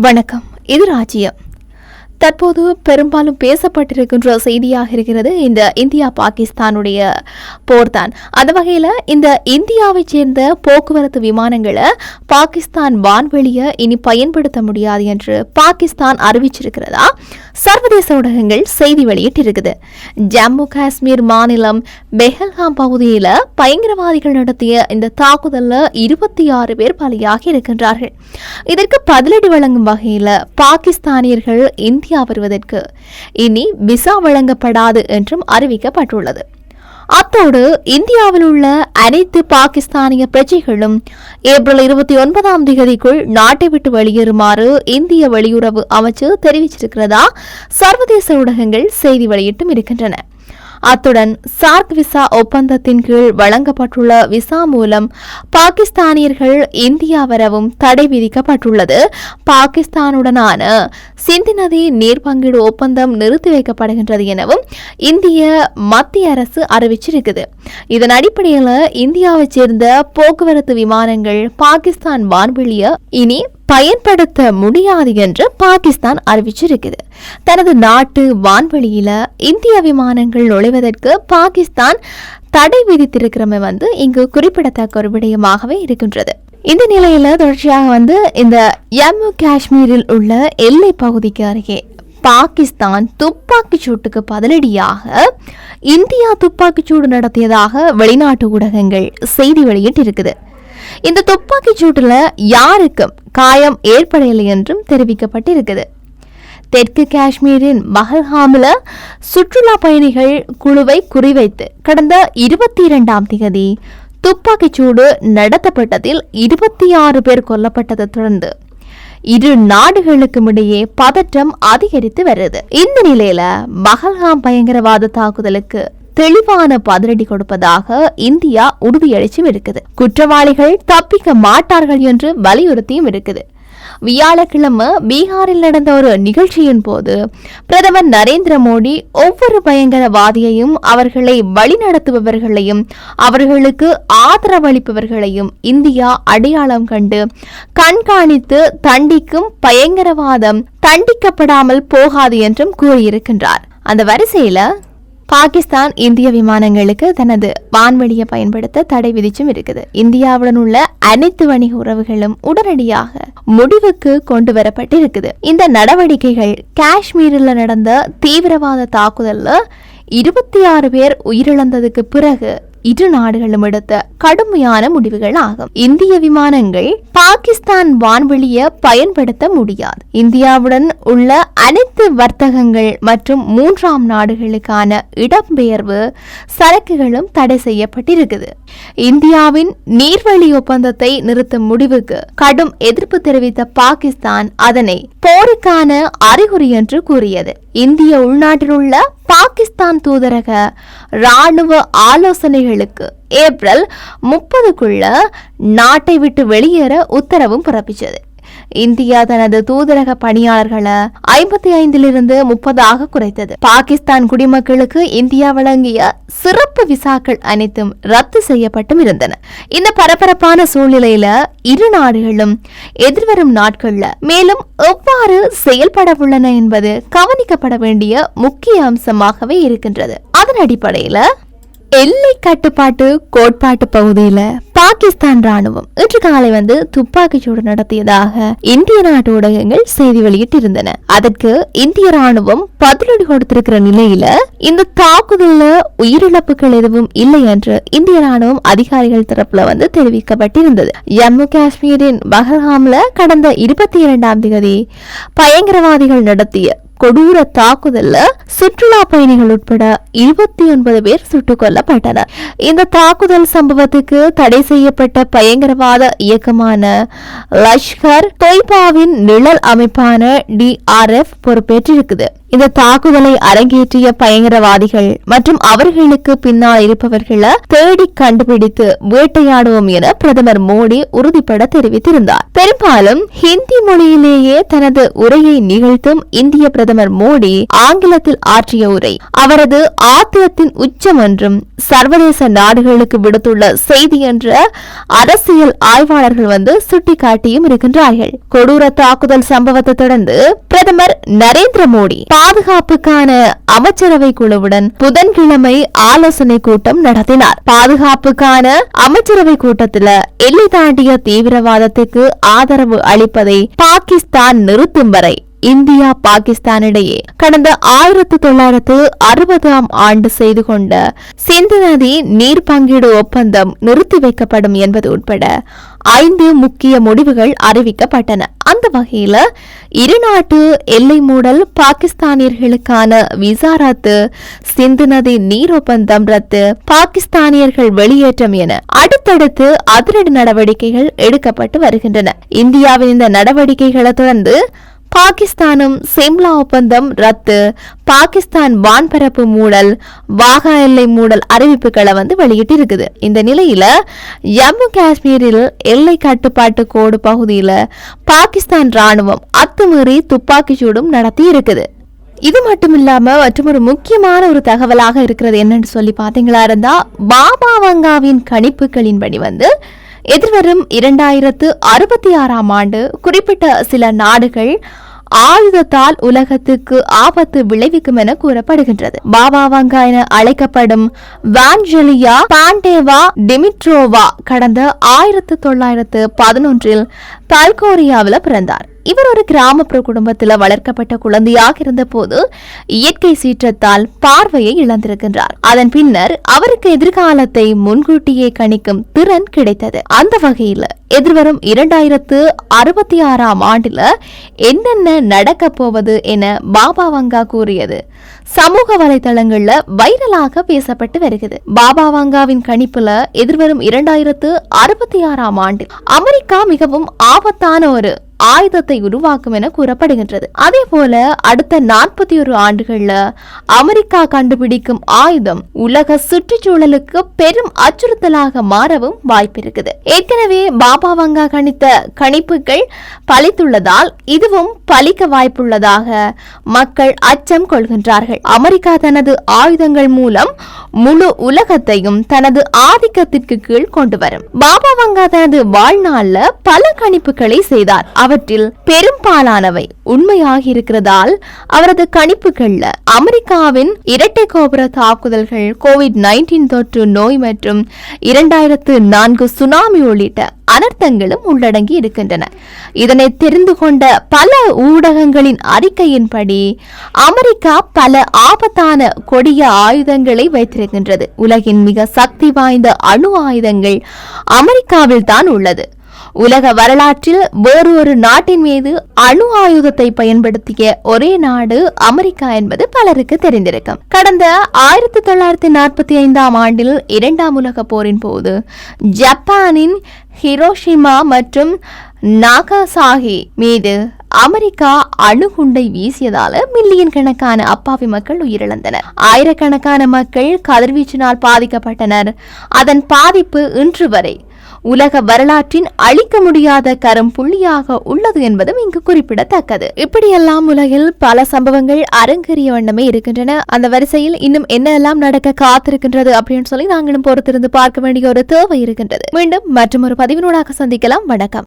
வணக்கம். இது ராஜ்யம். தற்போது பெரும்பாலும் பேசப்பட்டிருக்கின்ற செய்தியாக இருக்கிறது இந்த இந்தியா பாகிஸ்தானுடைய போர்தான். அந்த வகையில் இந்த இந்தியாவைச் சேர்ந்த போக்குவரத்து விமானங்களை பாகிஸ்தான் வான்வெளியை இனி பயன்படுத்த முடியாது என்று பாகிஸ்தான் அறிவிச்சிருக்கிறதா? சர்வதேச ஊடகங்கள் செய்தி வெளியிட்டிருக்குது. ஜம்மு காஷ்மீர் மாநிலம் பெஹல்காம் பகுதியில் பயங்கரவாதிகள் நடத்திய இந்த தாக்குதலில் இருபத்தி ஆறு பேர் பலியாகி இருக்கின்றார்கள். இதற்கு பதிலடி வழங்கும் வகையில் பாகிஸ்தானியர்கள் இந்திய வருவதற்கு இனி விசா வழங்கப்படாது என்றும் அறிவிக்கப்பட்டுள்ளது. அத்தோடு இந்தியாவில் உள்ள அனைத்து பாகிஸ்தானிய பிரஜைகளும் ஏப்ரல் இருபத்தி ஒன்பதாம் தேதிக்குள் நாட்டை விட்டு வெளியேறுமாறு இந்திய வெளியுறவு அமைச்சு தெரிவிச்சிருக்கிறதா சர்வதேச ஊடகங்கள் செய்தி வெளியிட்டும் இருக்கின்றன. அத்துடன் சார்க் விசா ஒப்பந்தத்தின் கீழ் வழங்கப்பட்டுள்ள விசா மூலம் பாகிஸ்தானியர்கள் இந்தியா வரவும் தடை விதிக்கப்பட்டுள்ளது. பாகிஸ்தானுடனான சிந்தி நதி நீர் பங்கீடு ஒப்பந்தம் நிறுத்தி வைக்கப்படுகின்றது எனவும் இந்திய மத்திய அரசு அறிவிச்சிருக்குது. இதன் அடிப்படையில் இந்தியாவைச் சேர்ந்த போக்குவரத்து விமானங்கள் பாகிஸ்தான் வான்வெளியை இனி பயன்படுத்த முடியாது என்று பாகிஸ்தான் அறிவிச்சிருக்குது தனது நாட்டு வான்வெளியில இந்திய விமானங்கள் நுழைவதற்கு பாகிஸ்தான் தடை விதித்திருக்கிறமை வந்து இங்கு குறிப்பிடத்தக்க ஒரு விடயமாகவே இருக்கின்றது. இந்த நிலையில தொடர்ச்சியாக வந்து இந்த ஜம்மு காஷ்மீரில் உள்ள எல்லை பகுதிக்கு அருகே பாகிஸ்தான் துப்பாக்கிச் சூட்டுக்கு பதிலடியாக இந்தியா துப்பாக்கிச் சூடு நடத்தியதாக வெளிநாட்டு ஊடகங்கள் செய்தி வெளியிட்டிருக்குது. இந்த துப்பாக்கிச் சூட்டுல யாருக்கும் காயம் ஏற்படவில்லை என்றும் தெரிவிக்கப்பட்டிருக்குது தெற்கு காஷ்மீரின் பஹல்ஹாமில் சுற்றுலா பயணிகள் குழுவை குறிவைத்து கடந்த இருபத்தி இரண்டாம் தேதி துப்பாக்கிச்சூடு நடத்தப்பட்டதில் இருபத்தி ஆறு பேர் கொல்லப்பட்டதை தொடர்ந்து இரு நாடுகளுக்கும் இடையே பதற்றம் அதிகரித்து வருது. இந்த நிலையில பஹல்காம் பயங்கரவாத தாக்குதலுக்கு தெளிவான பதிலடி கொடுப்பதாக இந்தியா உறுதியளிச்சும் இருக்குது குற்றவாளிகள் தப்பிக்க மாட்டார்கள் என்று வலியுறுத்தியும் இருக்குது. வியாழக்கிழமை பீகாரில் நடந்த ஒரு நிகழ்ச்சியின் போது பிரதமர் நரேந்திர மோடி ஒவ்வொரு பயங்கரவாதியையும் அவர்களை வழிநடத்துபவர்களையும் அவர்களுக்கு ஆதரவளிப்பவர்களையும் இந்தியா அடையாளம் கண்டு கண்காணித்து தண்டிக்கும் பயங்கரவாதம் தண்டிக்கப்படாமல் போகாது என்றும் கூறியிருக்கின்றார். அந்த வரிசையில பாகிஸ்தான் இந்திய விமானங்களுக்கு தனது வான்வெளியை பயன்படுத்த தடை விதிச்சும் இருக்குது. இந்தியாவுடன் உள்ள அனைத்து வணிக உறவுகளும் உடனடியாக முடிவுக்கு கொண்டு வரப்பட்டிருக்குது இந்த நடவடிக்கைகள் காஷ்மீரில் நடந்த தீவிரவாத தாக்குதல்ல இருபத்தி ஆறு பேர் உயிரிழந்ததுக்கு பிறகு இரு நாடுகளும் எடுத்த கடுமையான முடிவுகள் ஆகும் இந்திய விமானங்கள் பாகிஸ்தான் வான்வெளியை பயன்படுத்த முடியாது இந்தியாவுடன் உள்ள அனைத்து வர்த்தகங்கள் மற்றும் மூன்றாம் நாடுகளுக்கான இடம்பெயர்வு சரக்குகளும் தடை செய்யப்பட்டிருக்குது இந்தியாவின் நீர்வழி ஒப்பந்தத்தை நிறுத்தும் முடிவுக்கு கடும் எதிர்ப்பு தெரிவித்த பாகிஸ்தான் அதனை போருக்கான அறிகுறி என்று கூறியது இந்திய உள்நாட்டில் உள்ள பாகிஸ்தான் தூதரக ராணுவ ஆலோசனைகளுக்கு ஏப்ரல் முப்பதுக்குள்ள நாட்டை விட்டு வெளியேற உத்தரவும் பிறப்பிச்சது. இந்தியா தனது தூதரக பணியாளர்களை ஐம்பத்தி ஐந்திலிருந்து முப்பதாக குறைத்தது. பாகிஸ்தான் குடிமக்களுக்கு இந்தியா வழங்கிய சிறப்பு விசாக்கள் அனைத்தும் ரத்து செய்யப்பட்டும் இருந்தன. இந்த பரபரப்பான சூழ்நிலையில இரு நாடுகளும் எதிர்வரும் நாட்கள்ல மேலும் எவ்வாறு செயல்பட உள்ளன என்பது கவனிக்கப்பட வேண்டிய முக்கிய அம்சமாகவே இருக்கின்றது. அதன் அடிப்படையில எல்லை கட்டுப்பாட்டு கோட்பாட்டு பகுதியில பாகிஸ்தான் ராணுவம் இன்று காலை வந்து துப்பாக்கி சூடு நடத்தியதாக இந்திய நாட்டு ஊடகங்கள் செய்தி வெளியிட்டிருந்தன. அதற்கு இந்திய ராணுவம் பதிலடி கொடுத்திருக்கிற நிலையில இந்த தாக்குதல்ல உயிரிழப்புகள் எதுவும் இல்லை என்று இந்திய ராணுவம் அதிகாரிகள் தரப்புல வந்து தெரிவிக்கப்பட்டிருந்தது. ஜம்மு காஷ்மீரின் பஹல்காம்ல கடந்த இருபத்தி இரண்டாம் தேதி பயங்கரவாதிகள் நடத்திய கொடூர தாக்குதல்ல சுற்றுலா பயணிகள் உட்பட இருபத்தி ஒன்பது பேர் சுட்டுக் கொல்லப்பட்டனர். இந்த தாக்குதல் சம்பவத்துக்கு தடை செய்யப்பட்ட பயங்கரவாத இயக்கமான லஷ்கர் தொய்பாவின் நிழல் அமைப்பான டிஆர்எஃப் பொறுப்பேற்றிருக்குது. இந்த தாக்குதலை அரங்கேற்றிய பயங்கரவாதிகள் மற்றும் அவர்களுக்கு பின்னால் இருப்பவர்களை தேடி கண்டுபிடித்து வேட்டையாடுவோம் என பிரதமர் மோடி உறுதிபட தெரிவித்திருந்தார். பெரும்பாலும் ஹிந்தி மொழியிலேயே தனது உரையை நிகழ்த்தும் இந்திய பிரதமர் மோடி ஆங்கிலத்தில் ஆற்றிய உரை. அவரது ஆத்திரத்தின் உச்சம் என்றும் சர்வதேச நாடுகளுக்கு விடுத்துள்ள செய்தி என்ற அரசியல் ஆய்வாளர்கள் வந்து சுட்டிக்காட்டியும் இருக்கின்றார்கள். கொடூர தாக்குதல் சம்பவத்தை தொடர்ந்து பிரதமர் நரேந்திர மோடி பாதுகாப்புக்கான அமைச்சரவை குழுவுடன் புதன்கிழமை ஆலோசனை கூட்டம் நடத்தினார். பாதுகாப்புக்கான அமைச்சரவை கூட்டத்தில் எல்லை தாண்டிய தீவிரவாதத்துக்கு ஆதரவு அளிப்பதை பாகிஸ்தான் நிறுத்தும் வரை இந்தியா பாகிஸ்தானிடையே கடந்த ஆயிரத்தி தொள்ளாயிரத்து அறுபதாம் ஆண்டு செய்து கொண்ட சிந்து நதி நீர் பங்கீடு ஒப்பந்தம் நிறுத்தி வைக்கப்படும் என்பது உட்பட ஐந்து முக்கிய முடிவுகள் அறிவிக்கப்பட்டன. அந்த வகையில இருநாட்டு எல்லை மூடல் பாகிஸ்தானியர்களுக்கான விசா ரத்து சிந்து நதி நீர் ஒப்பந்தம் ரத்து பாகிஸ்தானியர்கள் வெளியேற்றம் என அடுத்தடுத்து அதிரடி நடவடிக்கைகள் எடுக்கப்பட்டு வருகின்றன. இந்தியாவின் இந்த நடவடிக்கைகளை தொடர்ந்து பாகிஸ்தானும் சிம்லா ஒப்பந்தம் ரத்து. பாகிஸ்தான் வான்பரப்பு மூடல் வாகா எல்லை மூடல் அறிவிப்புகளை வந்து வெளியிட்டு இருக்குது இந்த நிலையில ஜம்மு காஷ்மீரில் எல்லை கட்டுப்பாட்டு கோடு பகுதியில் பாகிஸ்தான் ராணுவம் அத்துமீறி துப்பாக்கி சூடும் நடத்தி இருக்குது இது மட்டும் இல்லாம மற்றும் ஒரு முக்கியமான ஒரு தகவலாக இருக்கிறது என்னன்னு சொல்லி பாத்தீங்களா இருந்தா பாபா வங்காவின் கணிப்புகளின்படி வந்து எதிர்வரும் இரண்டாயிரத்து அறுபத்தி ஆறாம் ஆண்டு குறிப்பிட்ட சில நாடுகள் ஆயுதத்தால் உலகத்துக்கு ஆபத்து விளைவிக்கும் என கூறப்படுகின்றது. பாபா வங்கா என அழைக்கப்படும் வான்ஜெலியா பாண்டேவா டிமிட்ரோவா கடந்த ஆயிரத்து தொள்ளாயிரத்து பதினொன்றில் பல்கோரியாவில் பிறந்தார். இவர் ஒரு கிராமப்புற குடும்பத்தில் வளர்க்கப்பட்ட குழந்தையாக இருந்த போது இயற்கை சீற்றத்தால் பார்வையை இழந்திருக்கின்றார். அதன் பின்னர் அவருக்கு எதிர்காலத்தை முன்கூட்டியே கணிக்கும் திறன் கிடைத்தது. அந்த வகையில் எதிர்வரும் இரண்டாயிரத்து அறுபத்தி ஆறாம் ஆண்டுல என்னென்ன நடக்க போவது என பாபா வங்கா கூறியது சமூக வலைதளங்கள்ல வைரலாக பேசப்பட்டு வருகிறது. பாபா வங்காவின் கணிப்புல எதிர்வரும் இரண்டாயிரத்து அறுபத்தி ஆறாம் ஆண்டில் அமெரிக்கா மிகவும் ஆபத்தான ஒரு ஆயுதத்தை உருவாக்கும் என கூறப்படுகின்றது. அதே போல அடுத்த நாற்பத்தி ஒரு ஆண்டுகள்ல அமெரிக்கா கண்டுபிடிக்கும் ஆயுதம் உலக சுற்றுச்சூழலுக்கு பெரும் அச்சுறுத்தலாக மாறவும் வாய்ப்பு இருக்குது ஏற்கனவே பாபா வங்கா கணித்த கணிப்புகள் பலித்துள்ளதால் இதுவும் பலிக்க வாய்ப்புள்ளதாக மக்கள் அச்சம் கொள்கின்றார்கள். அமெரிக்கா தனது ஆயுதங்கள் மூலம் முழு உலகத்தையும் தனது ஆதிக்கத்திற்கு கீழ் கொண்டு வரும் பாபா வங்கா தனது வாழ்நாள்ல பல கணிப்புகளை செய்தார். அவற்றில் பெரும்பாலானவை உண்மையாக இருக்கிறதால் அவரது கணிப்புகள்ல அமெரிக்காவின் இரட்டை கோபுர தாக்குதல்கள் கோவிட் நைன்டீன் தொற்று நோய் மற்றும் இரண்டாயிரத்து நான்கு சுனாமி உள்ளிட்ட அனர்த்தங்களும் உள்ளடங்கி இருக்கின்றன. இதனை தெரிந்து கொண்ட பல ஊடகங்களின் அறிக்கையின்படி அமெரிக்கா பல ஆபத்தான கொடிய ஆயுதங்களை வைத்து வைத்திருக்கின்றது உலகின் மிக சக்தி வாய்ந்த அணு ஆயுதங்கள் அமெரிக்காவில் தான் உள்ளது. உலக வரலாற்றில் வேறு ஒரு நாட்டின் மீது அணு ஆயுதத்தை பயன்படுத்திய ஒரே நாடு அமெரிக்கா என்பது பலருக்கு தெரிந்திருக்கும். கடந்த ஆயிரத்தி தொள்ளாயிரத்தி நாற்பத்தி ஐந்தாம் ஆண்டில் இரண்டாம் உலக போரின் போது ஜப்பானின் ஹிரோஷிமா மற்றும் நாகாசாகி மீது அமெரிக்கா அணுகுண்டை வீசியதால மில்லியன் கணக்கான அப்பாவி மக்கள் உயிரிழந்தனர். ஆயிரக்கணக்கான மக்கள் கதிர்வீச்சினால் பாதிக்கப்பட்டனர். அதன் பாதிப்பு இன்று வரை உலக வரலாற்றின் அழிக்க முடியாத கரும் புள்ளியாக உள்ளது என்பதும் இங்கு குறிப்பிடத்தக்கது. இப்படியெல்லாம் உலகில் பல சம்பவங்கள் அரங்கேறிய வண்ணமே இருக்கின்றன. அந்த வரிசையில் இன்னும் என்னெல்லாம் நடக்க காத்திருக்கின்றது அப்படின்னு சொல்லி நாங்களும் பொறுத்திருந்து பார்க்க வேண்டிய ஒரு தேவை இருக்கின்றது. மீண்டும் மற்றும் ஒரு பதிவினூடாக சந்திக்கலாம். வணக்கம்.